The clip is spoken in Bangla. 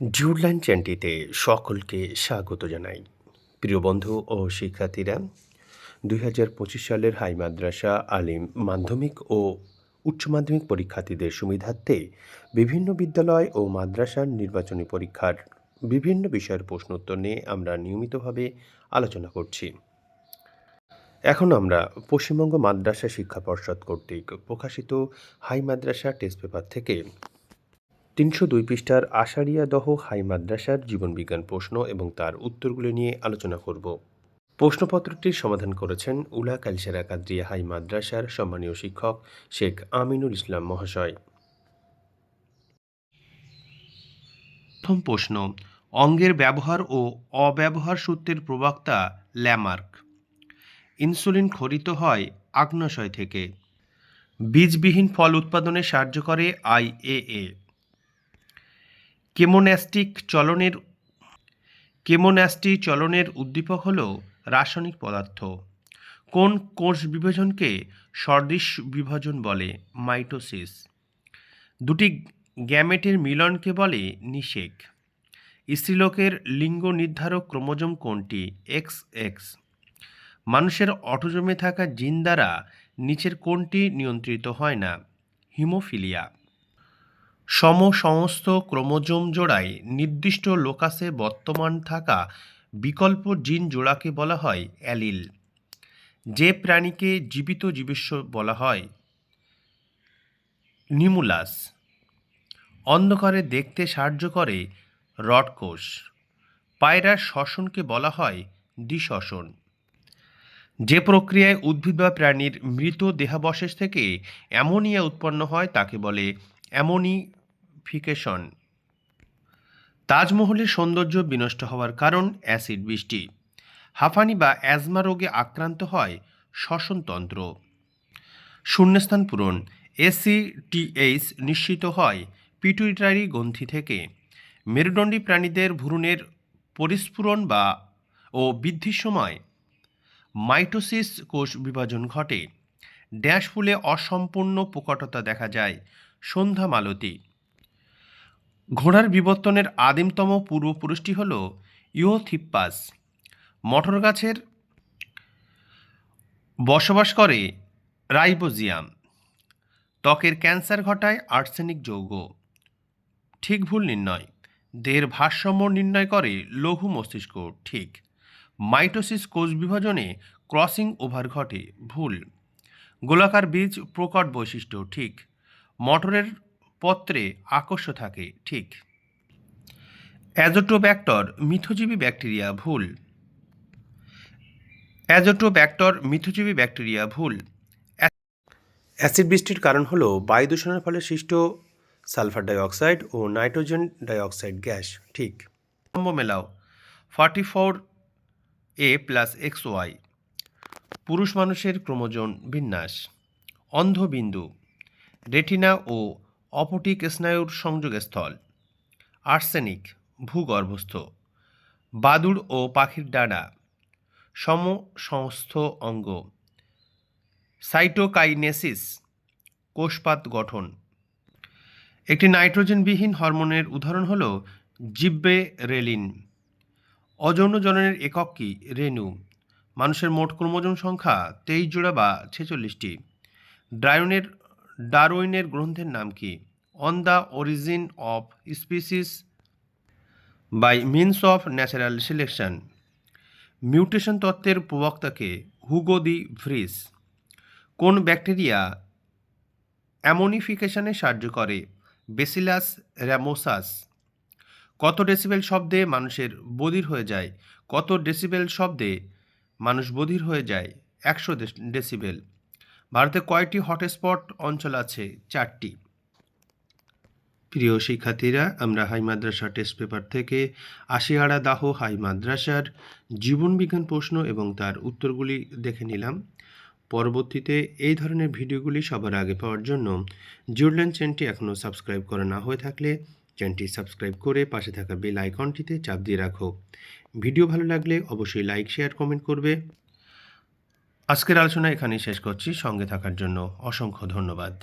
জুডল্যান্ড চ্যানটিতে সকলকে স্বাগত জানাই। প্রিয় বন্ধু ও শিক্ষার্থীরা, দুই হাজার পঁচিশ সালের হাই মাদ্রাসা আলিম মাধ্যমিক ও উচ্চ মাধ্যমিক পরীক্ষার্থীদের সুবিধার্থে বিভিন্ন বিদ্যালয় ও মাদ্রাসার নির্বাচনী পরীক্ষার বিভিন্ন বিষয়ের প্রশ্ন উত্তর নিয়ে আমরা নিয়মিতভাবে আলোচনা করছি। এখন আমরা পশ্চিমবঙ্গ মাদ্রাসা শিক্ষা পর্ষদ কর্তৃক প্রকাশিত হাই মাদ্রাসা টেস্ট পেপার থেকে তিনশো দুই পৃষ্ঠার আষাঢ়িয়া দহ হাই মাদ্রাসার জীবনবিজ্ঞান প্রশ্ন এবং তার উত্তরগুলি নিয়ে আলোচনা করব। প্রশ্নপত্রটির সমাধান করেছেন উলা কালসেরা কাদ্রিয়া হাই মাদ্রাসার সম্মানীয় শিক্ষক শেখ আমিনুল ইসলাম মহাশয়। প্রথম প্রশ্ন, অঙ্গের ব্যবহার ও অব্যবহার সূত্রের প্রবক্তা ল্যামার্ক। ইনসুলিন খরিত হয় আগ্নাশয় থেকে। বীজবিহীন ফল উৎপাদনে সাহায্য করে আইএএ কেমোন্যাস্টিক চলনের, কেমোন্যাস্টি চলনের উদ্দীপক হল রাসায়নিক পদার্থ। কোন কোষ বিভাজনকে সদৃশ বিভাজন বলে? মাইটোসিস। দুটি গ্যামেটের মিলনকে বলে নিষেক। স্ত্রীলোকের লিঙ্গ নির্ধারক ক্রোমোজোম কোনটি? X X. মানুষের অটোজমে থাকা জিন দ্বারা নিচের কোনটি নিয়ন্ত্রিত হয় না? হিমোফিলিয়া। সমসমস্ত ক্রোমোজোম জোড়ায় নির্দিষ্ট লোকাসে বর্তমান থাকা বিকল্প জিন জোড়াকে বলা হয় অ্যালিল, যে প্রাণীকে জীবিত জীবেশ্ব বলা হয়। নিমুলাস, অন্ধকারে দেখতে সাহায্য করে রডকোষ, পায়রার শ্বসনকে বলা হয় দ্বিশ্বসন। যে প্রক্রিয়ায় উদ্ভিদ বা প্রাণীর মৃত দেহাবশেষ থেকে অ্যামোনিয়া উৎপন্ন হয় তাকে বলে অ্যামোনিফিকেশন তাজমহলের সৌন্দর্য বিনষ্ট হওয়ার কারণ অ্যাসিড বৃষ্টি। হাঁফানি বা অ্যাজমা রোগে আক্রান্ত হয় শ্বসনতন্ত্র। শূন্যস্থান পূরণ। এসিটিএইচ নিশ্চিত হয় পিটুইটারি গ্রন্থি থেকে। মেরুদণ্ডী প্রাণীদের ভ্রূণের পরিস্ফুরণ বা, ও বৃদ্ধির সময় মাইটোসিস কোষ বিভাজন ঘটে। ড্যাশ ফুলে অসম্পূর্ণ প্রকটতা দেখা যায়। সন্ধ্যা মালতী। ঘোড়ার বিবর্তনের আদিমতম পূর্বপুরুষটি হল ইওথিপ্পাস মটর গাছের বসবাস করে রাইবোজিয়াম। ত্বকের ক্যান্সার ঘটায় আর্সেনিক যৌগ। ঠিক ভুল নির্ণয়। দেহের ভারসাম্য নির্ণয় করে লঘু মস্তিষ্ক। ঠিক। মাইটোসিস কোষ বিভাজনে ক্রসিং ওভার ঘটে। ভুল। গোলাকার বীজ প্রকট বৈশিষ্ট্য। ঠিক। মটরের পত্রে আকর্ষ থাকে ঠিক। অ্যাজোটোব্যাক্টর মিথজীবী ব্যাকটেরিয়া ভুল। অ্যাজোটোব্যাক্টর মিথজীবী ব্যাকটেরিয়া ভুল। অ্যাসিড বৃষ্টির কারণ হলো বায়ু দূষণের ফলে সৃষ্ট সালফার ডাইঅক্সাইড ও নাইট্রোজেন ডাইঅক্সাইড গ্যাস ঠিক। মেলাও। Forty four A plus X Y. পুরুষ মানুষের ক্রোমোজোন বিন্যাস। অন্ধবিন্দু। রেটিনা ও অপটিক স্নায়ুর সংযোগস্থল আর্সেনিক, ভূগর্ভস্থ। বাদুড় ও পাখির ডানা। সমসংস্থ অঙ্গ। সাইটোকাইনেসিস, কোষপাত গঠন। একটি নাইট্রোজেনবিহীন হরমোনের উদাহরণ হল জিব্বে রেলিন অযৌন জননের একক কি? রেণু। মানুষের মোট ক্রোমোজোম সংখ্যা তেইশ জোড়া বা ছেচল্লিশটি। ড্রায়নের ডারউইনের গ্রন্থের নাম কি? On the origin of species by means of natural selection mutation তত্ত্বের প্রবক্তাকে হুগো দি ভ্রিস কোন ব্যাকটেরিয়া অ্যামোনিফিকেশনে সাহায্য করে? বেসিলাস র্যামোসাস কত ডেসিবেল শব্দে মানুষের বধির হয়ে যায়? কত ডেসিবেল শব্দে মানুষ বধির হয়ে যায়? একশো ডেসিবেল। ভারতে কয়টি হটস্পট অঞ্চল আছে? চারটি। প্রিয় শিক্ষার্থীরা, আমরা হাই মাদ্রাসা টেস্ট পেপার থেকে আশিয়াড়া দাহ হাই মাদ্রাসার জীবনবিজ্ঞান প্রশ্ন এবং তার উত্তরগুলি দেখে নিলাম। পরবর্তীতে এই ধরনের ভিডিওগুলি সবার আগে পাওয়ার জন্য জুডল্যান্ড চ্যানেলটি এখনও সাবস্ক্রাইব করা না হয়ে থাকলে চ্যানেলটি সাবস্ক্রাইব করে পাশে থাকা বেল আইকনটিতে চাপ দিয়ে রাখো। ভিডিও ভালো লাগলে অবশ্যই লাইক, শেয়ার, কমেন্ট করবে। আজকের আলোচনা এখানেই শেষ করছি। সঙ্গে থাকার জন্য অসংখ্য ধন্যবাদ।